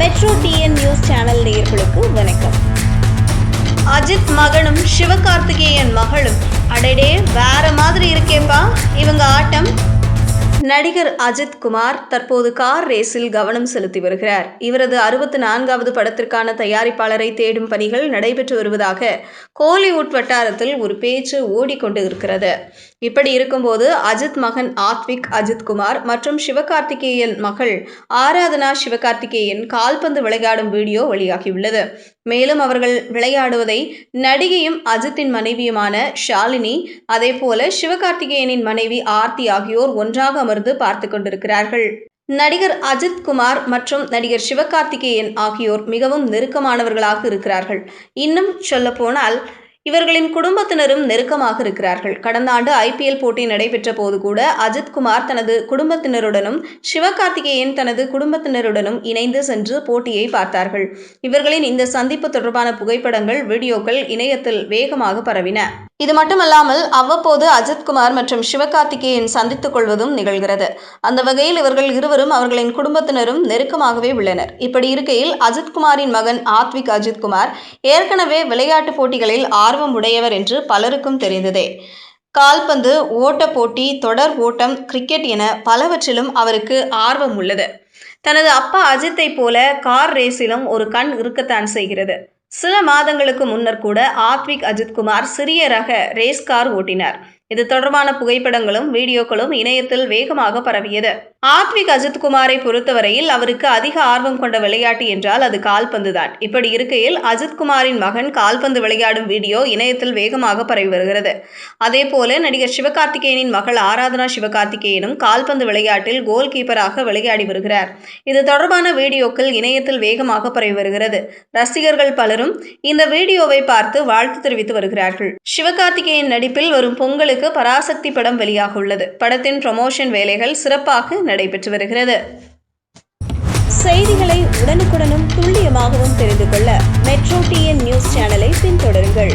Metro TN news channel நேயர்களுக்கு வணக்கம். அஜித் மகனும் சிவகார்த்திகேயன் மகளும் அடடே வேற மாதிரி இருக்கேப்பா இவங்க ஆட்டம்? நடிகர் அஜித் குமார் தற்போது கார் ரேஸில் கவனம் செலுத்தி வருகிறார். இவரது அறுபத்தி நான்காவது படத்திற்கான தயாரிப்பாளரை தேடும் பணிகள் நடைபெற்று வருவதாக கோலிவுட் வட்டாரத்தில் ஒரு பேச்சு ஓடிக்கொண்டு இருக்கிறது. இப்படி இருக்கும்போது அஜித் மகன் ஆத்விக் அஜித் குமார் மற்றும் சிவகார்த்திகேயன் மகள் ஆராதனா சிவகார்த்திகேயன் கால்பந்து விளையாடும் வீடியோ வெளியாகியுள்ளது. மேலும் அவர்கள் விளையாடுவதை நடிகையும் அஜித்தின் மனைவியுமான ஷாலினி அதே போல சிவகார்த்திகேயனின் மனைவி ஆர்த்தி ஆகியோர் ஒன்றாக அமர்ந்து பார்த்து கொண்டிருக்கிறார்கள். நடிகர் அஜித் குமார் மற்றும் நடிகர் சிவகார்த்திகேயன் ஆகியோர் மிகவும் நெருக்கமானவர்களாக இருக்கிறார்கள். இன்னும் சொல்லப்போனால் இவர்களின் குடும்பத்தினரும் நெருக்கமாக இருக்கிறார்கள். கடந்த ஆண்டு ஐபிஎல் போட்டி நடைபெற்ற போது கூட அஜித்குமார் தனது குடும்பத்தினருடனும் சிவகார்த்திகேயன் தனது குடும்பத்தினருடனும் இணைந்து சென்று போட்டியை பார்த்தார்கள். இவர்களின் இந்த சந்திப்பு தொடர்பான புகைப்படங்கள் வீடியோக்கள் இணையத்தில் வேகமாக பரவின. இது மட்டுமல்லாமல் அவ்வப்போது அஜித்குமார் மற்றும் சிவகார்த்திகேயன் சந்தித்துக் கொள்வதும் நிகழ்கிறது. அந்த வகையில் இவர்கள் இருவரும் அவர்களின் குடும்பத்தினரும் நெருக்கமாகவே உள்ளனர். இப்படி இருக்கையில் அஜித்குமாரின் மகன் ஆத்விக் அஜித்குமார் ஏற்கனவே விளையாட்டுப் போட்டிகளில் ஆர்வம் உடையவர் என்று பலருக்கும் தெரிந்ததே. கால்பந்து ஓட்டப் போட்டி தொடர் ஓட்டம் கிரிக்கெட் என பலவற்றிலும் அவருக்கு ஆர்வம் உள்ளது. தனது அப்பா அஜித்தை போல கார் ரேஸிலும் ஒரு கண் இருக்கத்தான் செய்கிறது. சில மாதங்களுக்கு முன்னர் கூட ஆத்விக் அஜித்குமார் சிறிய ரக ரேஸ் கார் ஓட்டினார். இது தொடர்பான புகைப்படங்களும் வீடியோக்களும் இணையத்தில் வேகமாக பரவியது. ஆத்விக் அஜித்குமாரை பொறுத்தவரையில் அவருக்கு அதிக ஆர்வம் கொண்ட விளையாட்டு என்றால் அது கால்பந்து தான் இப்படி இருக்கையில் அஜித்குமாரின் மகன் கால்பந்து விளையாடும் வீடியோ இணையத்தில் வேகமாக பரவி வருகிறது. அதே போல நடிகர் சிவகார்த்திகேயனின் மகள் ஆராதனா சிவகார்த்திகேயனும் கால்பந்து விளையாட்டில் கோல் கீப்பராக விளையாடி வருகிறார். இது தொடர்பான வீடியோக்கள் இணையத்தில் வேகமாக பரவி வருகிறது. ரசிகர்கள் பலரும் இந்த வீடியோவை பார்த்து வாழ்த்து தெரிவித்து வருகிறார்கள். சிவகார்த்திகேயன் நடிப்பில் வரும் பொங்கலுக்கு பராசக்தி படம் வெளியாக உள்ளது. படத்தின் ப்ரமோஷன் வேலைகள் சிறப்பாக நடைபெற்று வருகிறது. செய்திகளை உடனுக்குடனும் துல்லியமாகவும் தெரிந்து கொள்ள மெட்ரோ டிஎன் நியூஸ் சேனலை பின்தொடருங்கள்.